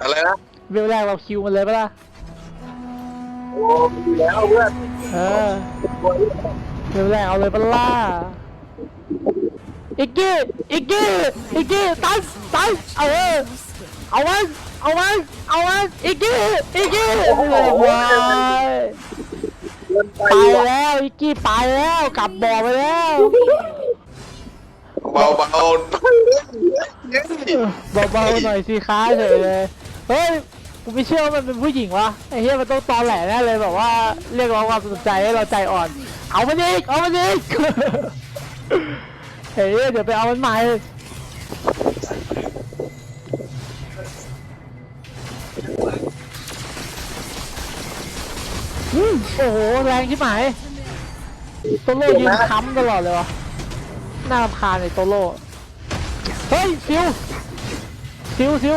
อะไรนะเวลแรกเราคิวมันเลยปะล่ะโอ้ดีแล้วเพื่อนเออเวลแรกเอาเลยปะล่ะอีกกี้อีกกี้อีกกี้ตันตันเออเอามันเอามันเอามันอีกกี้อีกกี้เรียบร้อยเกินไปไปว่ะแล้วอีกกี้ไปแล้วกลับบ่อไปแล้วเบาเบาเบาๆหน่อยสิค้าเฉยเลย เฮ้ย กูไม่เชื่อว่ามันเป็นผู้หญิงวะ ไอ้เหี้ยมันต้องตอแหลแน่เลยแบบว่าเรียกร้องความสนใจให้เราใจอ่อน เอามันอีกเอามันอีกเฮ้ยเดี๋ยวไปเอามันใหม่อืมโอ้โห แรงที่หมายโตโร่ยืนค้ำตลอดเลยวะน่ารำคาญไอ้โตโร่เฮ้ยซิวซิวซิว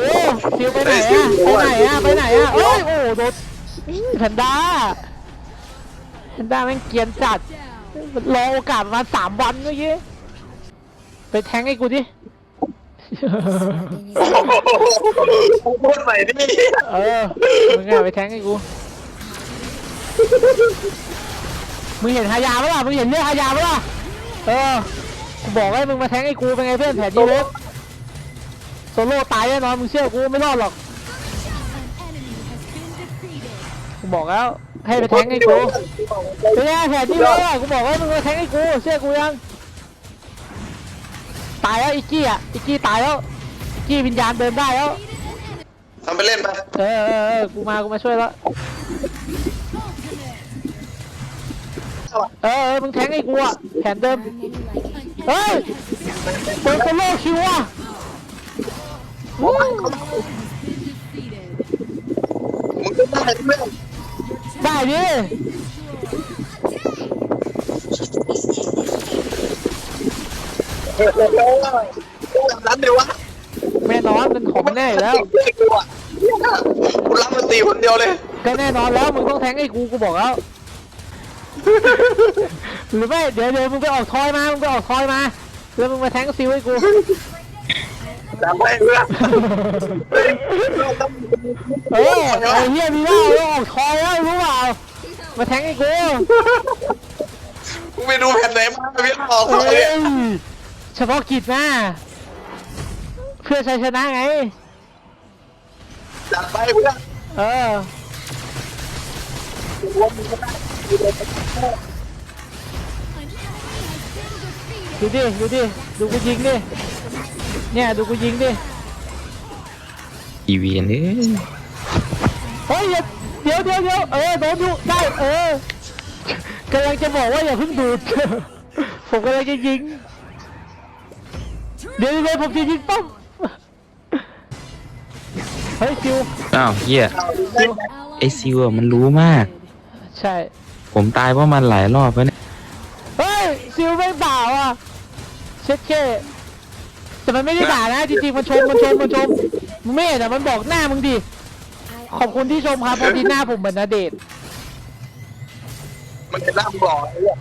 ไปไหนอะไปไหนอะไปไหนอะเอ้ยโอ้โดนแพนด้าแพนด้าแม่งเกรียนจัดมันรอโอกาสประมาณสามวันเมื่อกี้ไปแทงให้กูดิพูดใหม่ดิเออ มึงอะไปแทงให้กู มึงเห็นฮายาปะล่ะ มึงเห็นเรื่องฮายาปะล่ะ เออ กูบอกให้มึงมาแทงให้กูเป็นไงเพื่อนแผนดีเล็ก โซโล่ตายแน่นอนมึงเชื่อกูไม่รอดหรอกกูบอกแล้วให้ไปแทงให้กูเป็นไงแผนดีเล็กอะกูบอกว่ามึงมาแทงให้กูเชื่อกูยังตายแล้วอีกกี้อะอีกกี้ตายแล้วอีกกี้วิญญาณเดินได้แล้วทำไปเล่นไปเออเออเออกูมากูมาช่วยแล้วเออเออมึงแทงไอ้กูอะแผนเดิมเฮ้ยเปิดเป็นโลคิวอะวู้ มึงก็ได้เพื่อนได้ดิโอ้โหแบบนั้นเลยวะแน่นอนเป็นของแน่อยู่แล้วกูอะกูรับมันตีคนเดียวเลย ก็แน่นอนแล้วมึงต้องแทงไอ้กูกูบอกแล้วหรือไม่เดี๋ยวเดี๋ยวมึงไปออกทอยมามึงไปออกทอยมา แล้วมึงมาแทงซิวให้กู จำไว้เพื่อนเออไอ้เหี้ยมีเหล้าแล้วออกทอยแล้วรู้เปล่ามาแทงไอ้กูกูไปดูแผ่นไหนมาพี่ออกเอ้เขาเนี่ยยเฉพาะกิจนะเพื่อชัยชนะไง จัดไปเพื่อนเออดูดิดูดิดูกูยิงดิ เนี่ยดูกูยิงดิ อีเวียนเอ้ยเฮ้ยอย่าเดี๋ยวเดี๋ยวเดี๋ยวเออโดนดูได้เออกำลังจะบอกว่าอย่าเพิ่งดูด ผมกำลังจะยิง เดี๋ยวเดี๋ยวผมจะยิงป้อมเฮ้ยซิวอ้าวเฮียซิวไอซิวอะมันรู้มาก ใช่ ผมตายเพราะมันหลายรอบแล้วเนี่ย เฮ้ยซิลไม่ด่าว่ะเช็ดเช่ แต่มันไม่ได้ด่านะจริงๆมันชมมันชมมันชมมึงไม่เห็นแต่มันบอกหน้ามึงดิขอบคุณที่ชมครับพอดีหน้าผมเหมือนนาเดชน์มันจะนั่งหล่อไอ้เนี่ย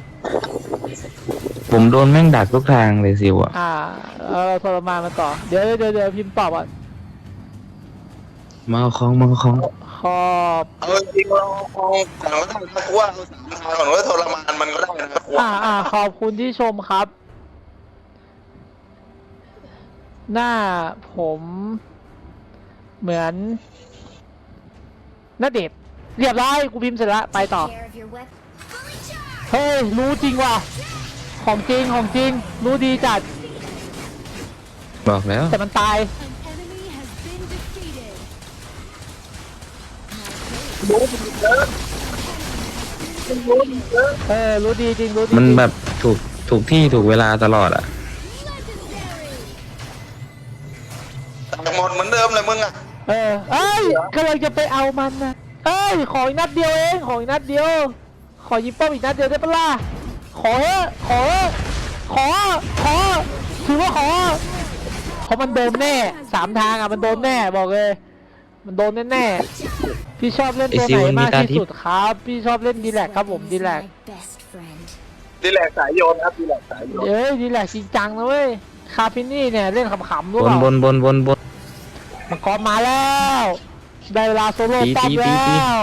ผมโดนแม่งดักทุกทางเลยซิวอะอ่าเออทรมานมาต่อเดี๋ยวเดี๋ยวเดี๋ยวพิมพ์ตอบอะมาเอาของมาเอาของขอบเอาจริงเราเอาก่อนว่าถ้ากูว่าเราสามทางก่อนว่าทรมานมันก็ได้นะกูอ่าอ่าขอบคุณที่ชมครับ หน้าผมเหมือนนาเดชน์เรียบร้อยกูพิมพ์เสร็จแล้วไปต่อ care of your weapon. เฮ้ย รู้จริงว่ะ ของจริง ของจริง รู้ดีจัด บอกแล้วแต่มันตาย เออ รู้ดีจริง รู้ดีมันจริงแบบถูกถูกที่ถูกเวลาตลอดอะ เหมือนเดิมเลยมึงอะเออเอ้ยกำลังจะไปเอามันนะเอ้ยขออีกนัดเดียวเองขออีกนัดเดียว ขอยิงป้อมอีกนัดเดียวได้ปะล่ะขอเถอะขอเถอะขอขอถือว่าขอเพราะมันโดนแน่สามทางอะมันโดนแน่บอกเลย มันโดนแน่ๆพี่ชอบเล่นตัวไหนมากที่สุดครับ พี่ชอบเล่นดีแลกครับผมดีแลก My best friend. ดีแลกสายโยนครับดีแลกสายโยนเอ้ยดีแลกจริงจังนะเว้ยคาฟินี่เนี่ยเล่นขำๆรู้บเปนล่าบนบนบนบน มังกรมาแล้ว ได้เวลาโซโล่ตีป๊อปตีแล้ตีตีว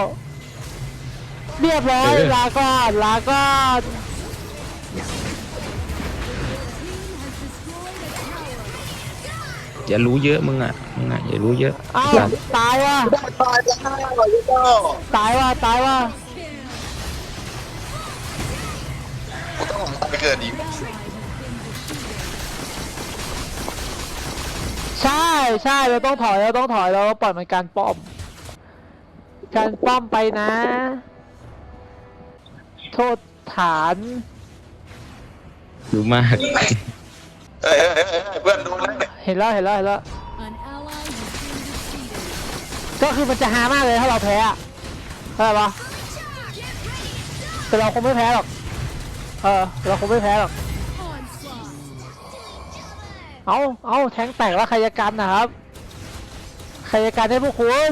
เรียบร้อยเออ ลาก่อนลาก่อนอย่ารู้เยอะมึงอะมึงอะอย่ารู้เยอะเอ้าสัตว์ตายว่ะได้ตายจะห้าร้อยยูโรตายว่ะตายว่ะกูต้องออกไปเกิดอีก ใช่ใช่เราต้องถอยเราต้องถอยเราปล่อยมันการป้อม การป้อมไปนะ โทษฐานรู้มากเอ้ยเอ้ยเอ้ยเอ้ยเพื่อนโดนแล้วเห็นแล้วเห็นแล้วเห็นแล้ว An ally has been defeated. ก็คือมันจะหามากเลยถ้าเราแพ้อะเข้าใจปะแต่เราคงไม่แพ้หรอก เออ เราคงไม่แพ้หรอก Onslaught. เอาเอาแทงแตกแล้วใครจะกันนะครับ ใครจะกันให้พวกคุณ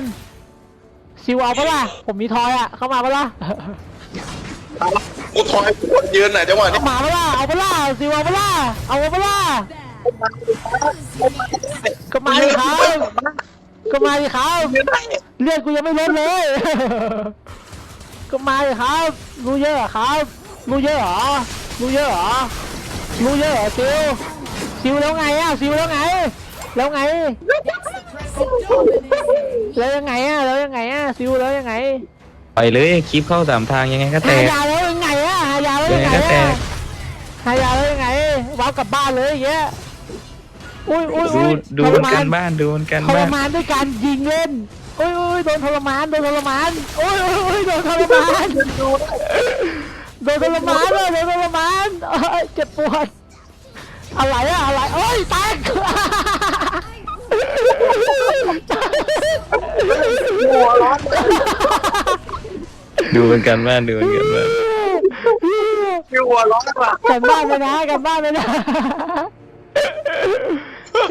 ซิวเอาปะล่ะ ผมมีทอยอะเข้ามาปะล่ะกูถอยกูควรยืนหน่อยจังหวะนี้เอามาปะล่ะ เอาปะล่ะซิวเอาปะล่ะ เอาปะล่ะ ก็มาดิครับ ก็มาดิครับ ยืนได้เลือดกูยังไม่ลดเลย ก็มาดิครับ รู้เยอะเหรอครับ รู้เยอะเหรอ รู้เยอะเหรอ รู้เยอะเหรอซิว ซิวแล้วไงอะซิวแล้วไง แล้วไง แล้วยังไงอะแล้วยังไงอะซิวแล้วยังไงไปเลยคลิปเข้าสามทางยังไงก็แตหากยาแล้วยังไงอะหายาแล้วยังไงยังไงก็แตอะกหายาแล้วยังไงว้าวกลับบ้านเลยอย่างเงี้ยอุ้ยอุ้ยดูอุ้ยดูทบรนมากันนบ้านดูบนกันทรบ้านมานด้วยการยิงเล่นโอ้ยโอ้ยโดนทรมานโดนทรมานโอ้ยโอ้ยโอ้ยโดนทรมานโดนทรมานเลยโดนทรมานเอ้ยเจ็บปวดอะไรอะ หัวร้อนดูบนกันบ้านดูบนกันบ้านคือหัวร้อนว่ะกันบ้านไปนะกันบ้านไปนะ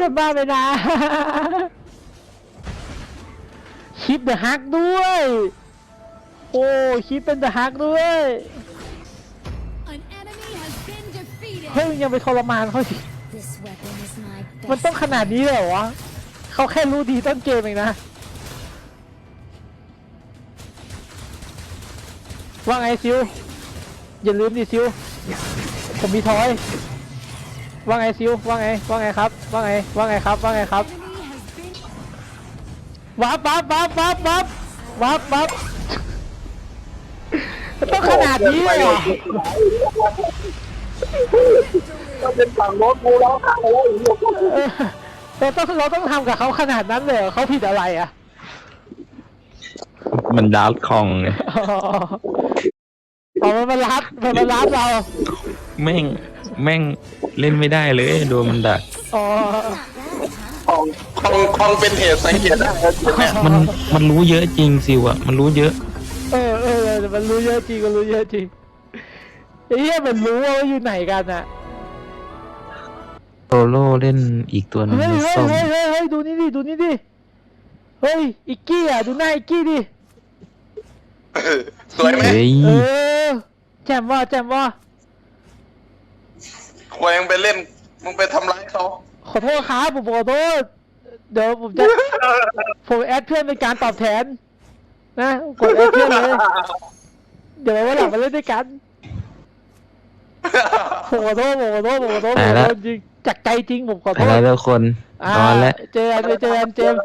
กันบ้านไปนะคิดเดอะฮักด้วย โอ้คิดเป็นเดอะฮักด้วย An enemy has been defeated. เฮ้ยมึงยังไปทรมานเขาสิ This weapon is my มัน best ต้องขนาดนี้เลยเหรอวะเขาแค่รู้ดีต้นเกมเองนะ ว่าไงซิวอย่าลืมดิซิวผมมีทอย ว่าไงซิวว่าไง ว่าไงครับ ว่าไง ว่าไงครับ ว่าไงครับวับวับวับวับวับวับวับต้องขนาดนี้เลยเหรอเป็นฝั่งโน้นกูร้องไห้แล้วอีกเราต้องเราต้องทำกับเขาขนาดนั้นเลยเหรอเขาผิดอะไรอะ มันดาร์คองไงอ๋ออ๋อมันมารับมันมารับเรา แม่ง แม่งเล่นไม่ได้เลยโดนมันดัก อ๋อของของของเป็นเหตุสังเกตได้ครับเนี่ยมันมันรู้เยอะจริงซิวอะมันรู้เยอะเออเออแต่มันรู้เยอะจริงมันรู้เยอะจริงไอ้เหี้ยมันรู้ว่าอยู่ไหนกันอะโซโล่เล่นอีกตัวหนึงเฮ้ยในเฮ้ยส้มเฮ้ยเฮ้ยเฮ้ยดูนี่ดิ ดูนี่ดิ เฮ้ย อิกกี้อะดูหน้าอิกกี้ดิเออ สวยไหมเฮ้ยเออแจ่มว่าแจ่มว่าควรยังไปเล่น มึงไปทำร้ายเขาขอโทษครับผมขอโทษเดี๋ยวผมจะผมแอดเพื่อนเป็นการตอบแทน นะกดแอดเพื่อนเลย เดี๋ยววันหลังมาเล่นด้วยกันผมขอโทษผมขอโทษผมขอโทษผมขอโทษจริงจากใจจริงผมขอโทอะไรษแล้วคนอ่านอนแล้ว เจอกันไปเจอกันเจมส์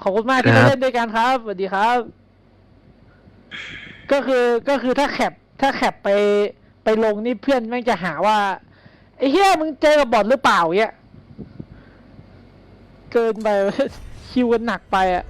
ขอบคุณมากที่ครัมาบเล่นด้วยกันครับสวัสดีครับ ก็คือก็คือถ้าแคปถ้าแคปไปไปลงนี่เพื่อนแม่งจะหาว่าไอ้เฮียมึงเจอกับบอทหรือเปล่าเงี้ยเกินไปคิวกันหนักไปอะ